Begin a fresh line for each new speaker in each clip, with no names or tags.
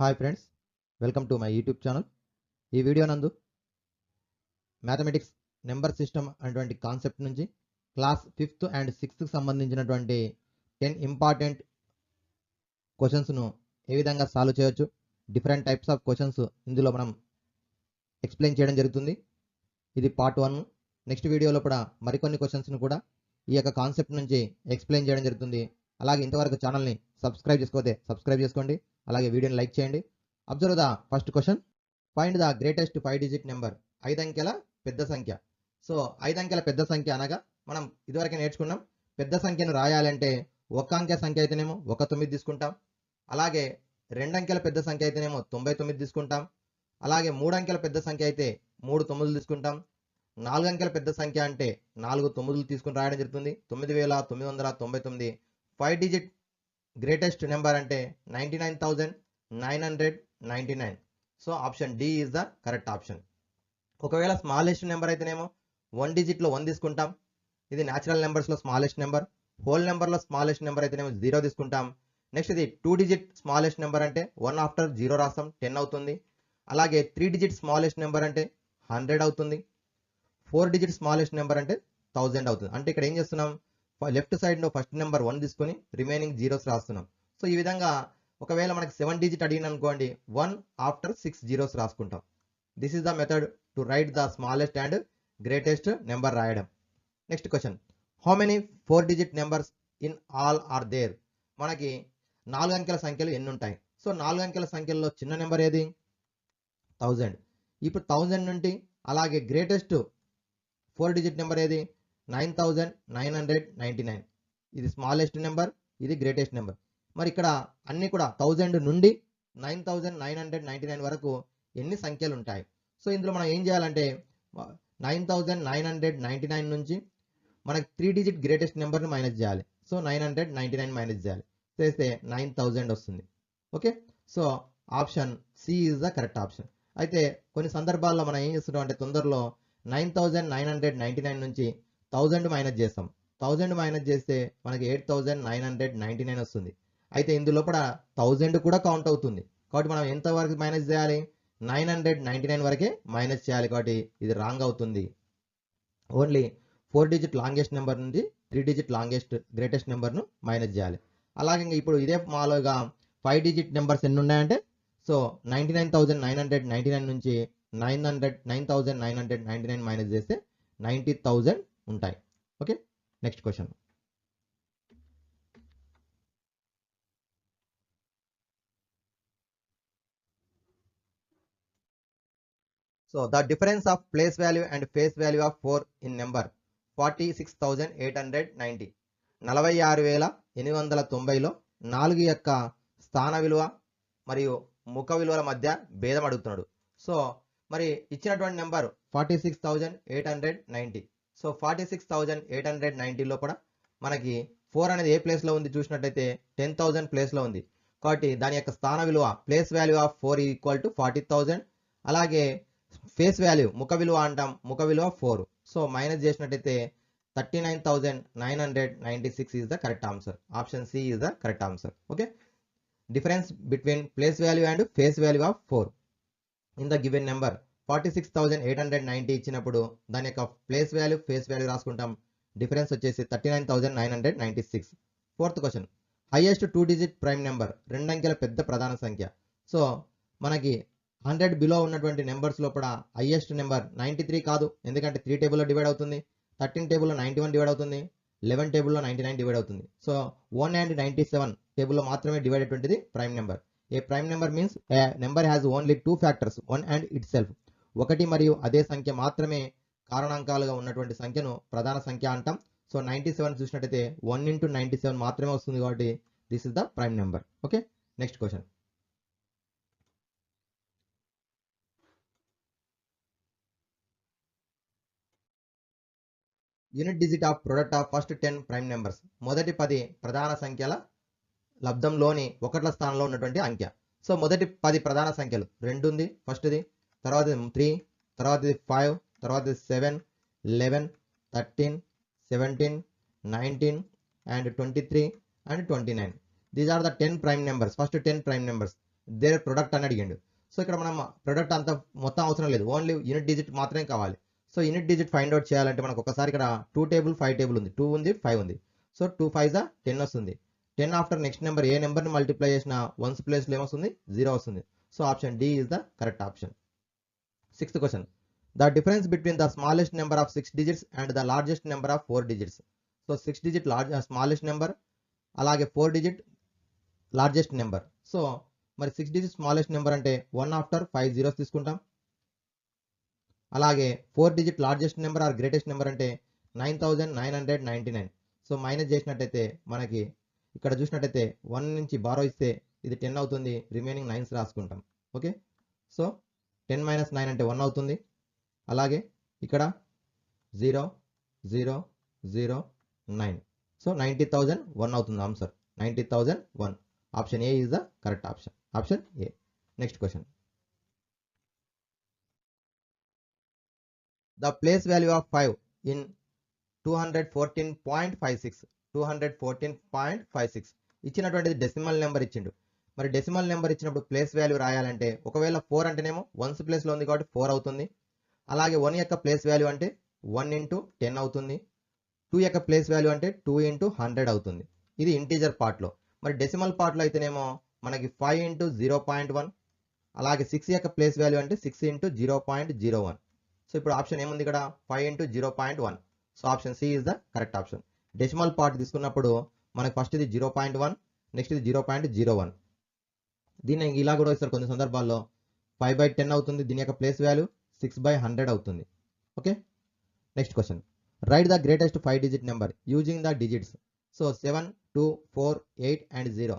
Hi friends welcome to my YouTube channel ఈ video నందు mathematics number system అనేటువంటి concept నుంచి క్లాస్ ఫిఫ్త్ అండ్ సిక్స్త్కి సంబంధించినటువంటి టెన్ ఇంపార్టెంట్ క్వశ్చన్స్ను ఏ విధంగా సాల్వ్ చేయొచ్చు డిఫరెంట్ టైప్స్ ఆఫ్ క్వశ్చన్స్ ఇందులో మనం ఎక్స్ప్లెయిన్ చేయడం జరుగుతుంది. ఇది పార్ట్ వన్ నెక్స్ట్ వీడియోలో కూడా మరికొన్ని క్వశ్చన్స్ను కూడా ఈ యొక్క కాన్సెప్ట్ నుంచి ఎక్స్ప్లెయిన్ చేయడం జరుగుతుంది. అలాగే ఇంతవరకు ఛానల్ని సబ్స్క్రైబ్ చేసుకోతే సబ్స్క్రైబ్ చేసుకోండి. అలాగే వీడియోని లైక్ చేయండి. Observe the first question. Find the greatest five digit number. ఐదు అంకెల పెద్ద సంఖ్య. సో ఐదు అంకెల పెద్ద సంఖ్య అనగా మనం ఇదివరకే నేర్చుకున్నాం. పెద్ద సంఖ్యను రాయాలంటే ఒక అంకె సంఖ్య అయితేనేమో ఒక తొమ్మిది తీసుకుంటాం. అలాగే రెండు అంకెల పెద్ద సంఖ్య అయితేనేమో తొంభై తొమ్మిది తీసుకుంటాం. అలాగే మూడు అంకెల పెద్ద సంఖ్య అయితే మూడు తొమ్మిదిలు తీసుకుంటాం. నాలుగు అంకెల పెద్ద సంఖ్య అంటే నాలుగు తొమ్మిదిలు తీసుకుని రాయడం జరుగుతుంది. తొమ్మిది వేల తొమ్మిది వందల తొంభై తొమ్మిది. ఫైవ్ డిజిట్ గ్రేటెస్ట్ నెంబర్ అంటే ninety nine thousand nine hundred ninety nine so option D is the correct option ఒకవేళ స్మాలెస్ట్ నెంబర్ అయితేనేమో వన్ డిజిట్లో వన్ తీసుకుంటాం. ఇది న్యాచురల్ నెంబర్స్లో స్మాలెస్ట్ నెంబర్ హోల్ నెంబర్లో స్మాలెస్ట్ నెంబర్ అయితేనేమో జీరో తీసుకుంటాం. నెక్స్ట్ ఇది టూ డిజిట్ స్మాలెస్ట్ నెంబర్ అంటే వన్ ఆఫ్టర్ జీరో రాస్తాం టెన్ అవుతుంది. అలాగే త్రీ డిజిట్ స్మాలెస్ట్ నెంబర్ అంటే హండ్రెడ్ అవుతుంది. ఫోర్ డిజిట్ స్మాలెస్ట్ నెంబర్ అంటే థౌజండ్ అవుతుంది. అంటే ఇక్కడ ఏం చేస్తున్నాం? లెఫ్ట్ సైడ్లో ఫస్ట్ నెంబర్ వన్ తీసుకొని రిమైనింగ్ జీరోస్ రాస్తున్నాం. సో ఈ విధంగా ఒకవేళ మనకి సెవెన్ డిజిట్ అడిగిన అనుకోండి వన్ ఆఫ్టర్ సిక్స్ జీరోస్ రాసుకుంటాం. This is the method to write the smallest and greatest number రాయడం. Next question how many four digit numbers in all are there మనకి నాలుగు అంకెల సంఖ్యలు ఎన్ని ఉంటాయి? సో నాలుగు అంకెల సంఖ్యల్లో చిన్న నెంబర్ ఏది? థౌజండ్ ఇప్పుడు థౌజండ్ నుండి అలాగే గ్రేటెస్ట్ ఫోర్ డిజిట్ నెంబర్ ఏది? Nine thousand nine hundred ninety nine. ఇది స్మాలెస్ట్ నెంబర్ ఇది గ్రేటెస్ట్ నెంబర్. మరి ఇక్కడ అన్నీ కూడా థౌజండ్ నుండి nine thousand nine hundred ninety nine వరకు ఎన్ని సంఖ్యలు ఉంటాయి సో ఇందులో మనం ఏం చేయాలంటే nine thousand nine hundred ninety nine నుంచి మనకి త్రీ డిజిట్ గ్రేటెస్ట్ నెంబర్ని మైనస్ చేయాలి. So nine hundred ninety nine minus చేయాలి. చేస్తే నైన్ థౌజండ్ వస్తుంది. Okay? So option C is the correct option. అయితే కొన్ని సందర్భాల్లో మనం ఏం చేస్తున్నాం అంటే తొందరలో nine thousand nine hundred ninety nine నుంచి థౌజండ్ మైనస్ చేస్తాం. థౌజండ్ మైనస్ చేస్తే మనకి eight thousand nine hundred ninety nine వస్తుంది. అయితే ఇందులో కూడా థౌజండ్ కూడా కౌంట్ అవుతుంది. కాబట్టి మనం ఎంత వరకు మైనస్ చేయాలి? నైన్ హండ్రెడ్ నైంటీ నైన్ వరకే మైనస్ చేయాలి. కాబట్టి ఇది రాంగ్ అవుతుంది. Only four digit longest number నుండి త్రీ డిజిట్ లాంగెస్ట్ గ్రేటెస్ట్ నెంబర్ను మైనస్ చేయాలి. అలాగే ఇంకా ఇప్పుడు ఇదే మాలోగా ఫైవ్ డిజిట్ నెంబర్స్ ఎన్ని ఉన్నాయంటే so ninety nine thousand nine hundred ninety nine నుంచి nine hundred nine thousand nine hundred ninety nine minus చేస్తే నైంటీ థౌజండ్ ఉంటాయి. Okay? Next question so the difference of place value and face value of four in number forty six thousand eight hundred ninety నలభై ఆరు వేల ఎనిమిది వందల తొంభైలో నాలుగు యొక్క స్థాన విలువ మరియు ముఖ విలువల మధ్య భేదం అడుగుతున్నాడు. సో మరి ఇచ్చినటువంటి number forty six thousand eight hundred ninety so forty six thousand eight hundred నైంటీలో కూడా మనకి ఫోర్ అనేది ఏ ప్లేస్లో ఉంది చూసినట్టయితే టెన్ థౌజండ్ ప్లేస్లో ఉంది. కాబట్టి దాని యొక్క స్థాన విలువ place value of four equal to forty thousand. అలాగే ఫేస్ వాల్యూ ముఖ విలువ అంటాం ముఖ విలువ ఫోర్. సో మైనస్ చేసినట్టయితే thirty nine thousand nine hundred ninety six is the correct answer. Option C is the correct answer. Okay? Difference between place value and face value of four. In the given number forty six thousand eight hundred ninety ఇచ్చినప్పుడు దాని యొక్క place value face value రాసుకుంటాం. Difference వచ్చేసి thirty nine thousand nine hundred ninety six. Fourth question. Highest two digit prime number రెండు అంకెల పెద్ద ప్రధాన సంఖ్య. సో మనకి హండ్రెడ్ బిలో ఉన్నటువంటి నెంబర్స్ లోపల హైయెస్ట్ నెంబర్ నైంటీ త్రీ కాదు. ఎందుకంటే త్రీ టేబుల్లో డివైడ్ అవుతుంది. థర్టీన్ టేబుల్లో నైంటీ వన్ డివైడ్ అవుతుంది. లెవెన్ టేబుల్లో నైంటీ నైన్ డివైడ్ అవుతుంది. So one and ninety seven టేబుల్లో మాత్రమే డివైడ్ అటువంటిది prime number. A prime number means a number has only two factors one and itself ఒకటి మరియు అదే సంఖ్య మాత్రమే కారణాంకాలుగా ఉన్నటువంటి సంఖ్యను ప్రధాన సంఖ్య అంటాం. సో నైంటీ సెవెన్ చూసినట్టయితే వన్ ఇంటూ నైంటీ సెవెన్ మాత్రమే వస్తుంది కాబట్టి this is the prime number okay next question unit digit of product of first ten prime numbers మొదటి పది ప్రధాన సంఖ్యల లబ్ధంలోని ఒకట్ల స్థానంలో ఉన్నటువంటి అంకె. సో మొదటి పది ప్రధాన సంఖ్యలు. రెండు ఉంది ఫస్ట్ది తర్వాత త్రీ తర్వాత ఇది ఫైవ్ తర్వాత seven eleven thirteen seventeen nineteen and twenty three and twenty nine these are the ten prime numbers first ten prime numbers their product అని అడిగిండు. సో ఇక్కడ మనం ప్రొడక్ట్ అంత మొత్తం అవసరం లేదు. ఓన్లీ యూనిట్ డిజిట్ మాత్రమే కావాలి. So unit digit find out చేయాలంటే మనకు ఒకసారి ఇక్కడ టూ టేబుల్ ఫైవ్ టేబుల్ ఉంది. టూ ఉంది ఫైవ్ ఉంది. సో టూ ఫైవ్ జా టెన్ వస్తుంది. టెన్ ఆఫ్టర్ నెక్స్ట్ నెంబర్ ఏ నెంబర్ని మల్టిప్లై చేసిన వన్స్ ప్లేస్లో ఏమొస్తుంది? జీరో వస్తుంది. So option D is the correct option sixth question the difference between the smallest number of six digits and the largest number of four digits so six digit large smallest number అలాగే four digit largest number so మరి six digit smallest number అంటే one after five zeros తీసుకుంటాం. అలాగే four digit largest number or greatest number అంటే nine thousand nine hundred ninety nine so minus చేసినట్టయితే మనకి ఇక్కడ చూసినట్టయితే వన్ నుంచి బారో ఇస్తే ఇది టెన్ అవుతుంది రిమైనింగ్ నైన్స్ రాసుకుంటాం. Okay so ten minus nine అంటే వన్ అవుతుంది. అలాగే ఇక్కడ zero zero zero nine. So ninety thousand one అవుతుంది answer. Ninety thousand one. Option A is the correct option. Option A. Next question. The place value of five in two hundred fourteen point five six. Two hundred fourteen point five six. ఇచ్చినటువంటిది decimal number ఇచ్చిండు. మరి decimal number ఇచ్చినప్పుడు place value రాయాలంటే ఒకవేళ four అంటేనేమో once ప్లేస్లో ఉంది కాబట్టి four అవుతుంది. అలాగే వన్ యొక్క ప్లేస్ వాల్యూ అంటే వన్ ఇంటూ టెన్ అవుతుంది. టూ యొక్క ప్లేస్ వాల్యూ అంటే టూ ఇంటూ హండ్రెడ్ అవుతుంది. ఇది ఇంటీజర్ పార్ట్లో మరి డెసిమల్ పార్ట్లో అయితేనేమో మనకి five into zero point one అలాగే సిక్స్ యొక్క ప్లేస్ వాల్యూ అంటే six into zero point zero one so ఇప్పుడు ఆప్షన్ ఏముంది ఇక్కడ? Five into zero point one so option C is the correct option decimal part తీసుకున్నప్పుడు మనకి ఫస్ట్ ఇది zero point one next ఇది జీరో పాయింట్ జీరో వన్ దీన్ని ఇలా కూడా ఇస్తారు కొన్ని సందర్భాల్లో. ఫైవ్ బై టెన్ అవుతుంది. దీని యొక్క place value six by hundred అవుతుంది. Okay next question right the greatest five digit number using the digits so seven two four eight and zero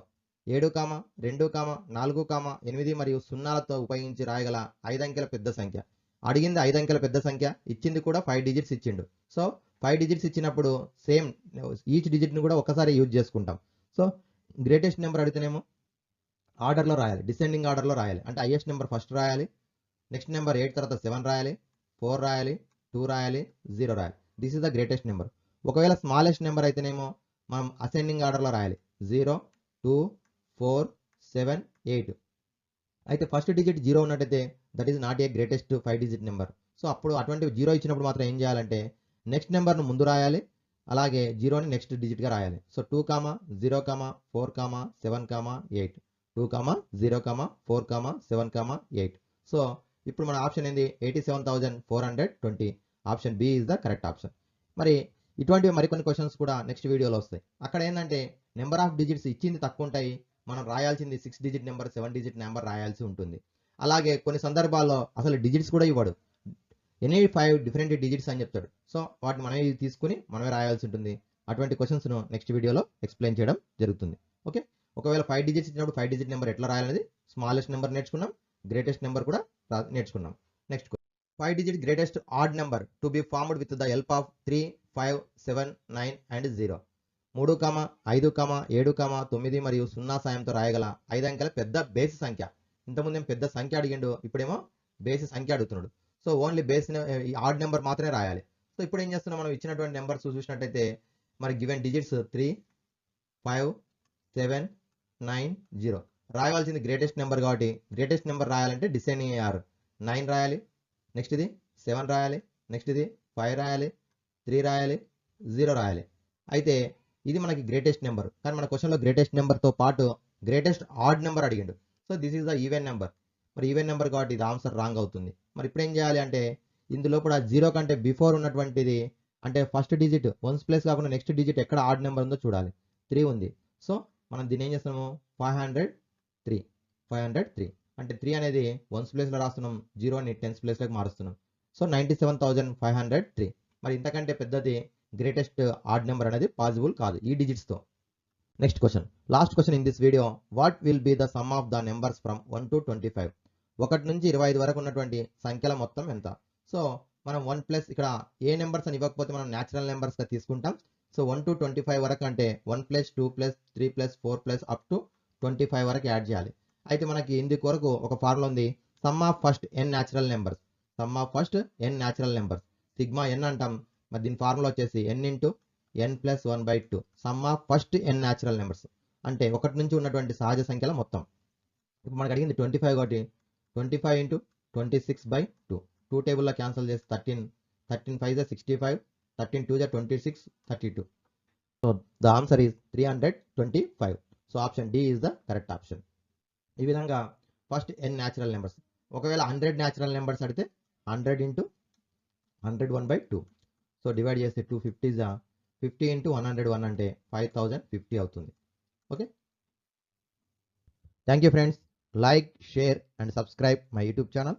ఏడు కామ రెండు కామ నాలుగు కామ ఎనిమిది మరియు సున్నాలతో ఉపయోగించి రాయగల ఐదు అంకెల పెద్ద సంఖ్య. అడిగింది ఐదు అంకెల పెద్ద సంఖ్య ఇచ్చింది కూడా ఫైవ్ డిజిట్స్ ఇచ్చిండు. సో ఫైవ్ డిజిట్స్ ఇచ్చినప్పుడు సేమ్ ఈచ్ డిజిట్ని కూడా ఒకసారి యూజ్ చేసుకుంటాం. సో గ్రేటెస్ట్ నెంబర్ అడిగితేనేమో ఆర్డర్లో రాయాలి. డిసెండింగ్ ఆర్డర్లో రాయాలి. అంటే హైయెస్ట్ నెంబర్ ఫస్ట్ రాయాలి. నెక్స్ట్ నెంబర్ ఎయిట్ తర్వాత సెవెన్ రాయాలి. ఫోర్ రాయాలి. టూ రాయాలి. జీరో రాయాలి. This is the greatest number ఒకవేళ స్మాలెస్ట్ నెంబర్ అయితేనేమో మనం అసెండింగ్ ఆర్డర్లో రాయాలి. Zero two four seven eight. అయితే ఫస్ట్ డిజిట్ జీరో ఉన్నట్టయితే that is not a greatest five digit number so అప్పుడు అటువంటి జీరో ఇచ్చినప్పుడు మాత్రం ఏం చేయాలంటే నెక్స్ట్ నెంబర్ను ముందు రాయాలి. అలాగే జీరోని నెక్స్ట్ డిజిట్గా రాయాలి. So two comma zero comma four comma seven comma eight two comma zero comma four comma seven comma eight. So ఇప్పుడు మన ఆప్షన్ ఏంది? Eighty seven thousand four hundred twenty. Option B is the correct option. మరి ఇటువంటివి మరికొన్ని questions కూడా next వీడియోలో వస్తాయి. అక్కడ ఏంటంటే నెంబర్ ఆఫ్ డిజిట్స్ ఇచ్చింది తక్కువ ఉంటాయి. మనం రాయాల్సింది six digit number seven digit number రాయాల్సి ఉంటుంది. అలాగే కొన్ని సందర్భాల్లో అసలు డిజిట్స్ కూడా ఇవ్వడు. ఎనీ ఫైవ్ డిఫరెంట్ డిజిట్స్ అని చెప్తాడు. సో వాటిని మనమే తీసుకుని మనమే రాయాల్సి ఉంటుంది. అటువంటి క్వశ్చన్స్ను నెక్స్ట్ వీడియోలో ఎక్స్ప్లెయిన్ చేయడం జరుగుతుంది. ఓకే? ఒకవేళ ఫైవ్ డిజిట్స్ ఇచ్చినప్పుడు ఫైవ్ డిజిట్ నెంబర్ ఎట్లా రాయాలనేది? స్మాలెస్ట్ నెంబర్ నేర్చుకున్నాం గ్రేటెస్ట్ నెంబర్ కూడా రా- నేర్చుకున్నాం. Next five digit greatest odd number to be formed with the help of three five seven nine and zero మూడు కామ ఐదు కామ ఏడు కామ తొమ్మిది మరియు సున్నా సాయంతో రాయగల ఐదు అంకెల పెద్ద బేసి సంఖ్య. ఇంతకుముందు ఏం పెద్ద సంఖ్య అడిగిండు? ఇప్పుడేమో బేసి సంఖ్య అడుగుతున్నాడు. సో ఓన్లీ బేస్ ఆడ్ నెంబర్ మాత్రమే రాయాలి. సో ఇప్పుడు ఏం చేస్తున్నాం? మనం ఇచ్చినటువంటి నెంబర్స్ చూసినట్టయితే మరి given digits three five seven nine zero. రాయవలసింది greatest number కాబట్టి గ్రేటెస్ట్ నెంబర్ రాయాలంటే డిసైనింగ్ అయ్యారు నైన్ రాయాలి నెక్స్ట్ ఇది సెవెన్ రాయాలి నెక్స్ట్ ఇది ఫైవ్ రాయాలి త్రీ రాయాలి జీరో రాయాలి. అయితే ఇది మనకి గ్రేటెస్ట్ నెంబర్ కానీ మన క్వశ్చన్లో గ్రేటెస్ట్ నెంబర్తో పాటు గ్రేటెస్ట్ ఆడ్ నెంబర్ అడిగిండు. So this is the even number మరి ఈవెన్ నెంబర్ కాబట్టి ఇది ఆన్సర్ రాంగ్ అవుతుంది. మరి ఇప్పుడు ఏం చేయాలి అంటే ఇందులో కూడా జీరో కంటే బిఫోర్ ఉన్నటువంటిది అంటే ఫస్ట్ డిజిట్ వన్స్ ప్లేస్ కాకుండా నెక్స్ట్ డిజిట్ ఎక్కడ ఆడ్ నెంబర్ ఉందో చూడాలి. త్రీ ఉంది. సో మనం దీన్ని ఏం చేస్తున్నాము? Five hundred three five hundred three అంటే త్రీ అనేది వన్స్ ప్లేస్లో రాస్తున్నాం. జీరో అని టెన్స్ ప్లేస్లోకి మారుస్తున్నాం. So ninety seven thousand five hundred three మరి ఇంతకంటే పెద్దది గ్రేటెస్ట్ ఆడ్ నెంబర్ అనేది పాసిబుల్ కాదు ఈ డిజిట్స్తో next question last question in this video what will be the sum of the numbers from one to twenty five ఒకటి నుంచి ఇరవై ఐదు వరకు ఉన్నటువంటి సంఖ్యల మొత్తం ఎంత? సో మనం వన్ ప్లస్ ఇక్కడ ఏ నెంబర్స్ అని ఇవ్వకపోతే మనం న్యాచురల్ నెంబర్స్గా తీసుకుంటాం. So one to twenty five వరకు అంటే one plus two plus three plus four plus up to twenty five వరకు యాడ్ చేయాలి. అయితే మనకి ఇందుకు కొరకు ఒక ఫార్ములా ఉంది. Sum of first n natural numbers sum of first n natural numbers sigma n అంటాం. మరి దీని ఫార్ములా వచ్చేసి n into n plus one by two sum of first n natural numbers అంటే ఒకటి నుంచి ఉన్నటువంటి సహజ సంఖ్యల మొత్తం. ఇప్పుడు మనకు అడిగింది ట్వంటీ ఫైవ్ కాబట్టి twenty five into twenty six by two two టేబుల్లో క్యాన్సిల్ చేసి థర్టీన్ థర్టీన్ ఫైవ్ జా సిక్స్టీ ఫైవ్ థర్టీన్ టూ జా twenty six thirty two so the answer is three hundred twenty five so option D is the correct option ఈ విధంగా first n natural numbers ఒకవేళ hundred natural numbers అడితే hundred into hundred one by two so divide చేస్తే two fifty జా fifty into one hundred one అంటే five thousand fifty అవుతుంది. Okay thank you friends like share and subscribe my YouTube channel